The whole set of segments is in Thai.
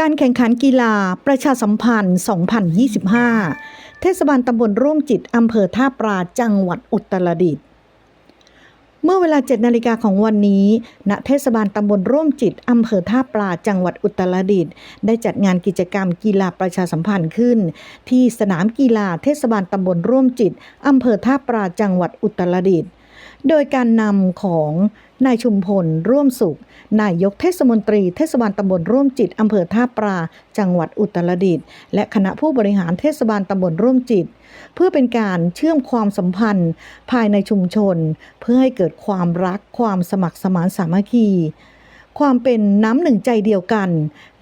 การแข่งขันกีฬาประชาสัมพันธ์ 2025 เทศบาลตำบลร่วมจิตอำเภอท่าปราจังหวัดอุตรดิตถ์เมื่อเวลา 7 นาฬิกาของวันนี้ ณ เทศบาลตำบลร่วมจิตอำเภอท่าปลา จังหวัดอุตรดิตถ์ ได้จัดงานกิจกรรมกีฬาประชาสัมพันธ์ขึ้น ที่สนามกีฬาเทศบาลตำบลร่วมจิตอำเภอท่าปลา จังหวัดอุตรดิตถ์ โดยการนำของนายชุมพลร่วมสุข นายกเทศมนตรีเทศบาลตำบลร่วมจิตอำเภอท่าปลาจังหวัดอุตรดิตถ์และคณะผู้บริหารเทศบาลตำบลร่วมจิต เพื่อเป็นการเชื่อมความสัมพันธ์ ภายในชุมชน เพื่อให้เกิดความรักความสมัครสมานสามัคคีความเป็นน้ำหนึ่งใจเดียวกัน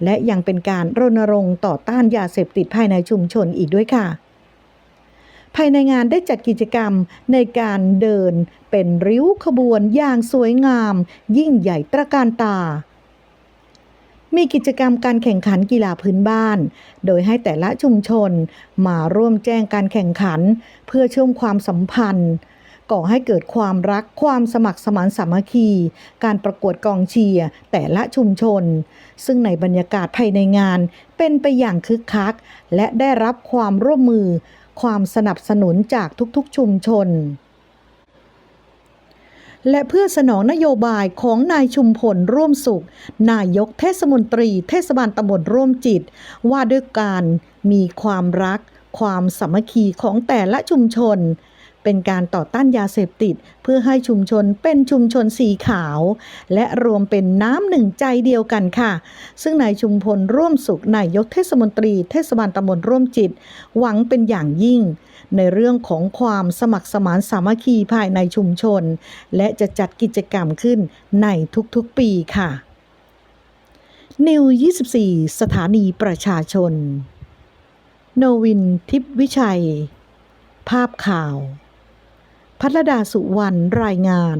และยังเป็นการรณรงค์ต่อต้านยาเสพติดภายในชุมชนอีกด้วยค่ะ ภายในงานได้จัดกิจกรรมในการเดินเป็นริ้วขบวนอย่างสวยงาม ยิ่งใหญ่ตระการตา มีกิจกรรมการแข่งขันกีฬาพื้นบ้าน โดยให้แต่ละชุมชนมาร่วมแจ้งการแข่งขัน เพื่อเชื่อมความสัมพันธ์ก่อให้เกิดความรักความสมัครสมานสามัคคี การประกวดกองเชียร์แต่ละชุมชน ซึ่งในบรรยากาศภายในงานเป็นไปอย่างคึกคัก และได้รับความร่วมมือ ความสนับสนุนจากทุกๆชุมชน และเพื่อสนองนโยบายของนายชุมพลร่วมสุข นายกเทศมนตรี เทศบาลตำบลร่วมจิต ว่าด้วยการมีความรัก ความสามัคคีของแต่ละชุมชน เป็นการต่อต้านยาเสพติด เพื่อให้ชุมชนเป็นชุมชนสีขาว และรวมเป็นน้ำหนึ่งใจเดียวกันค่ะ ซึ่งนายชุมพลร่วมสุขนายกเทศมนตรี เทศบาลตำบลร่วมจิต หวังเป็นอย่างยิ่ง ในเรื่องของความสมัครสมานสามัคคีภายในชุมชน และจะจัดกิจกรรมขึ้นในทุกๆปีค่ะนิว 24 สถานีประชาชน โนวินทิพวิชัย ภาพข่าว พัลดาสุวรรณรายงาน